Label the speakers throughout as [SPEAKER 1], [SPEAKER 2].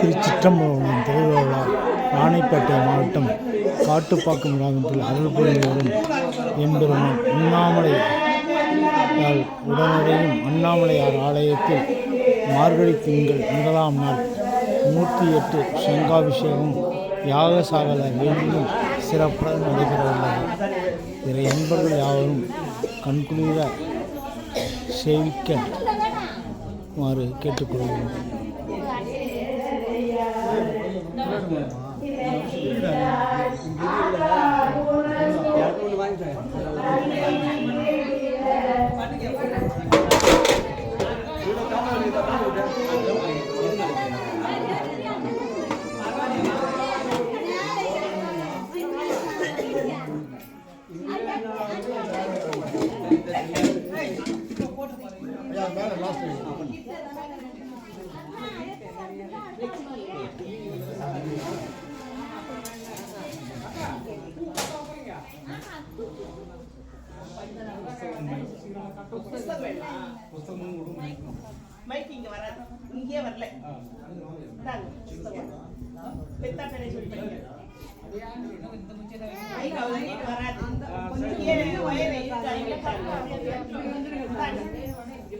[SPEAKER 1] திருச்சிற்றம்பலம் திருவிழா ராணிப்பேட்டை மாவட்டம் காட்டுப்பாக்கம் கிராமத்தில் அருள் வரும் எம்பெருமான் அண்ணாமலை உடனடியும் அண்ணாமலையார் ஆலயத்தில் மார்கழி திங்கள் முதலாம் நாள் நூற்றி எட்டு சங்காபிஷேகம் யாகசாகல வேண்டியும் சிறப்புடன் நடைபெற உள்ளது பிற என்பர்கள் யாவரும் கண்குளிர சேவிக்க மாறு கேட்டுக்கொள்கிறோம்.
[SPEAKER 2] வாங்கிட்டேன் மைக் இங்க வராது இங்கேயே வரல. இந்தாங்க, புத்தகம். சொல்லி வராது.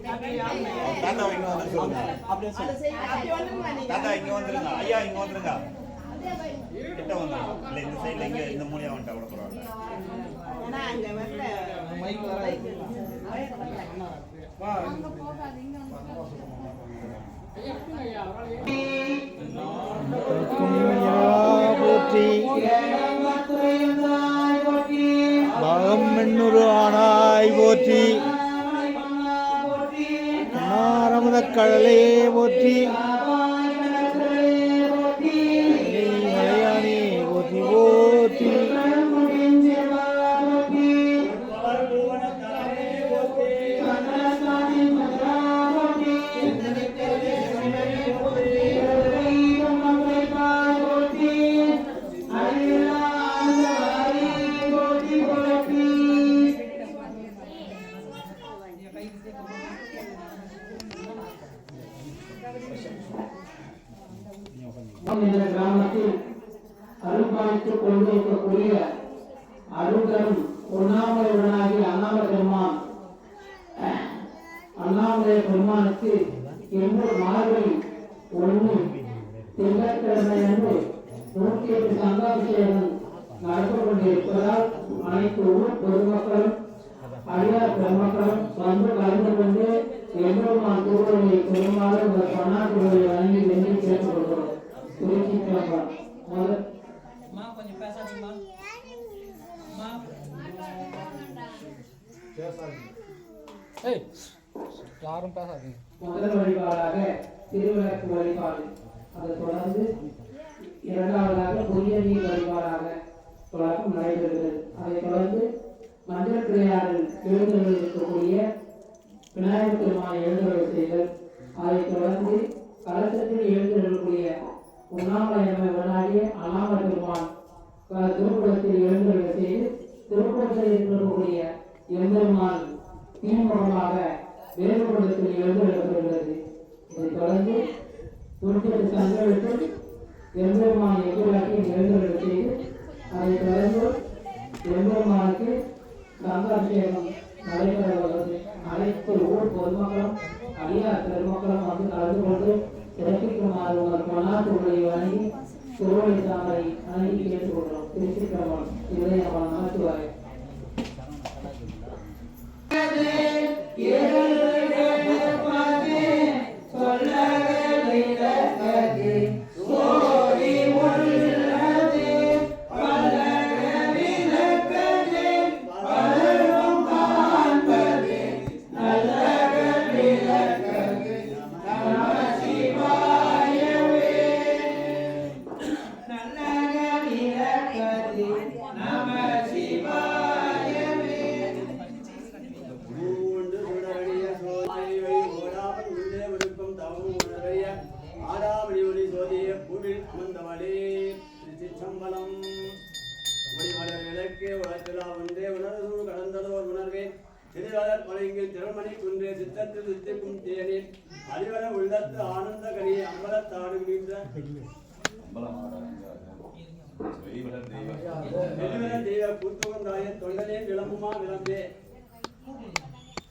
[SPEAKER 3] தாத்தா இங்க வந்து சொல்லுங்க.
[SPEAKER 2] அதை செய்யுங்க.
[SPEAKER 3] தாத்தா இங்க வந்துருங்க. ஐயா இங்க வந்துருங்க. கிட்ட வந்துருங்க இல்ல இந்த சைடுல இங்க இந்த மூலியா வந்துட்டா கூட பரவாயில்ல.
[SPEAKER 1] போற்றி பாகம் ஆனாய் போற்றி. நாரமத கடலே போற்றி
[SPEAKER 4] அருள்பாலித்துக் கொண்டிருக்கக்கூடிய அருள்தரும் உண்ணாமலையுடனாகி அண்ணாமலை பெருமான் அண்ணாமலை பெருமானுக்கு எண்ணூறு மார்கழி ஒன்று திங்கட்கிழமை அன்று நூற்றி எட்டு சங்காபிஷேகம் நடந்து கொண்டிருப்பதால் அனைத்து ஊர் பொதுமக்களும் அடியார் பெருமக்களும் வந்து கலந்து கொண்டு எம்பெருமான் திருவள்ளுவை பெருமாள் இந்த பன்னாட்டு வழங்கி வெற்றி கேட்டுக்கொள்கிறோம் திருச்சி கிளம்பம்
[SPEAKER 1] யாரும் பேசாதீங்க.
[SPEAKER 4] முதல் வழிபாடாக திருவிளக்கு வழிபாடு. அதைத் தொடர்ந்து இரண்டாவதாக புதிய நீர் வழிபாடாக தொடக்கம் நடைபெறுகிறது. அதைத் தொடர்ந்து மஞ்சள் பிள்ளையாரில் எழுந்தருள் இருக்கக்கூடிய விநாயகர் பெருமான எழுந்துகள் செய்தல். அதைத் தொடர்ந்து கலசத்தில் எழுந்தருளக்கூடிய உண்ணாமலை அம்மை விளையாடிய அண்ணாமலை பெருமான் திருக்குளத்தில் திருக்குடத்தில் செய்து திருக்குளத்தில் இருக்கக்கூடிய எம்பெருமான் தீமுகமாக வேறுபடத்தில் எழுந்தருளப்படுகிறது இதைத் தொடர்ந்து துருக்கிய சங்கத்தில் எம்பெருமான் எதிராக எழுந்தருள் செய்து
[SPEAKER 5] Ini yang warna tua ya. பூவில் அமர்ந்தவளே திருச்சிற்றம்பலம். மணிமலர் விளக்கே உலகிலா ஒன்றே உணர்வு கடந்ததோர் உணர்வே. திருவாளர் மலைங்கில் திருமணி குன்றே சித்தத்தில் சித்திக்கும் தேனில் அறிவர உள்ளத்து ஆனந்த கனி அம்பலத்தாடு காணுகின்ற வெளிவர தெய்வ கூத்துவந்தாய தொண்டனே விளம்புமா விளம்பே.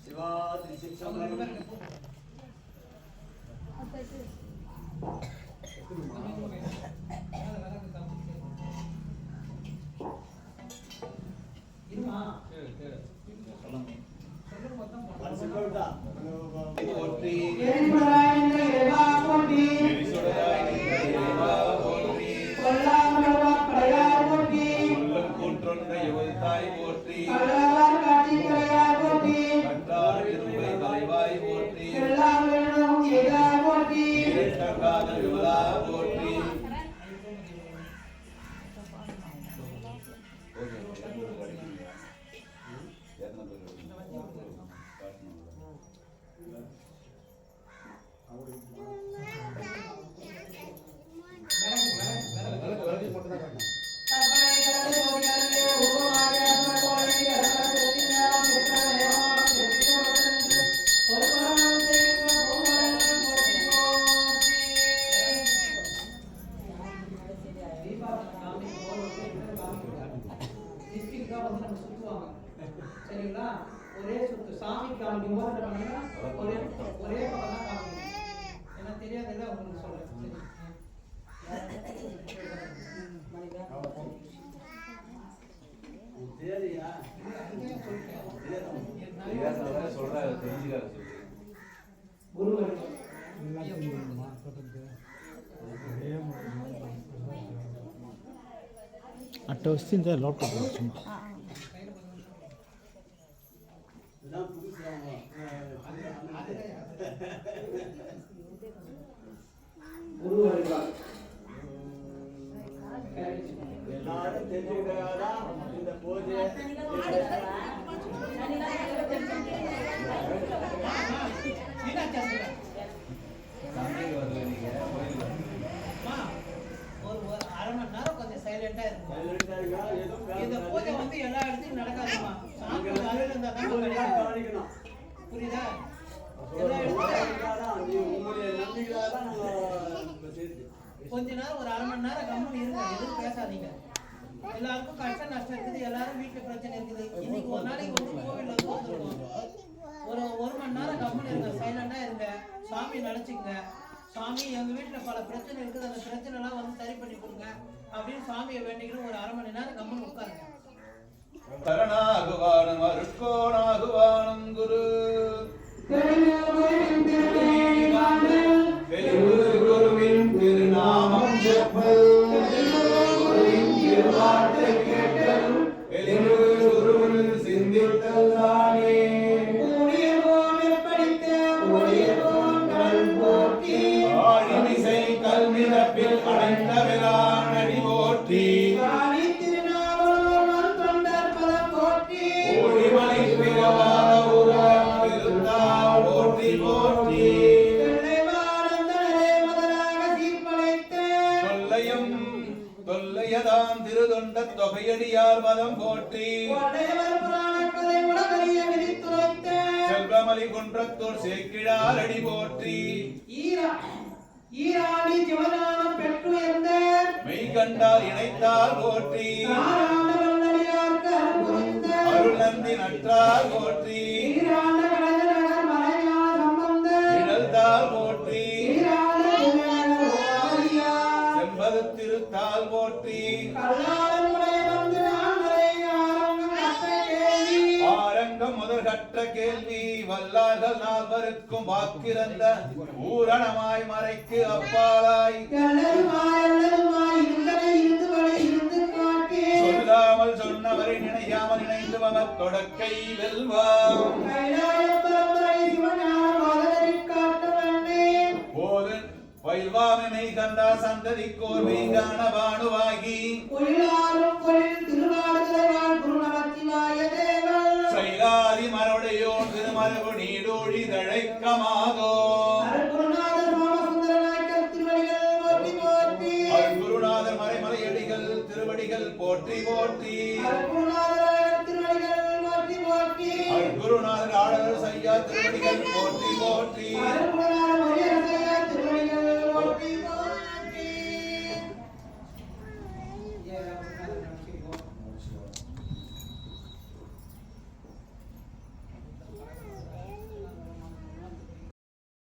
[SPEAKER 5] Siva திருச்சிச்சம்பலம் Thank you. மனசுக்கோட்டா
[SPEAKER 4] சரிங்களா ஒரே சுத்து சாமி காமிக்கும் போது என்ன பண்ணுங்க ஒரே ஒரே பக்கம் தான் காமிக்கணும் எனக்கு தெரியாதுல்ல உங்களுக்கு சொல்றேன்
[SPEAKER 5] சரியா
[SPEAKER 4] குரு வழிபாடு.
[SPEAKER 1] అట్ట వస్తుంది లోపల
[SPEAKER 4] இருக்கும்
[SPEAKER 5] சைலண்டா ஏதோ
[SPEAKER 4] இந்த பூஜை வந்து எல்லா இடத்துலயும் நடக்காதுமா சாமி ஒரு இருந்தா
[SPEAKER 5] கவனிக்கணும்
[SPEAKER 4] புரியுதா கொஞ்ச நேரம் ஒரு அரை மணி நேரம் கம்மன் இருங்க எதுவும் பேசாதீங்க. எல்லாருக்கும் கஷ்ட நஷ்டம் இருக்குது. எல்லாரும் வீட்டுல பிரச்சனை இருக்குது. இன்னைக்கு ஒரு நாளைக்கு வந்து கோவில்ல வந்து வந்திருக்கோம் ஒரு ஒரு மணி நேரம் கம்மன் இருங்க. சைலண்டா இருங்க. சாமி நினைச்சுங்க சாமி எங்க வீட்டுல பல பிரச்சனை இருக்குது. அந்த பிரச்சனை எல்லாம் வந்து சரி பண்ணி கொடுங்க. அப்படின்னு சாமியை வேண்டிக்கிட்டு ஒரு அரை மணி நேரம் கம்மன் உட்காருங்க.
[SPEAKER 6] சரணாகுவானம் அருட்கோணாகுவானம் குரு போற்றி. தொல்லையதாம் திருதொண்ட தொகையடியார் மதம் போற்றி. செல்வமலி குன்றத்தோர் சேக்கிழார் அடி போற்றி.
[SPEAKER 4] ஈராணி ஜிவனான பெற்று எந்த
[SPEAKER 6] மெய் கண்டால் இணைத்தால் போற்றி.
[SPEAKER 4] நாராயண அருள்
[SPEAKER 6] நந்தி நற்றால் போற்றி.
[SPEAKER 4] ஈரான
[SPEAKER 6] இழந்தால் போற்றி. செம்பது திருத்தால் போற்றி
[SPEAKER 4] கேள்வி
[SPEAKER 6] கற்ற கேள்வி வல்லார்கள் நால்வருக்கும் வாக்கிறந்த ஊரணமாய் மறைக்கு அப்பாலாய். மமத் தொடக்கை வெல்வாம் பயில்வாமை கண்டா சந்ததிக்கோர் மெய்கான பானுவாகி
[SPEAKER 4] போற்றி போற்றி
[SPEAKER 6] ஆடவர் சையா திருவடிகள் போற்றி போற்றி.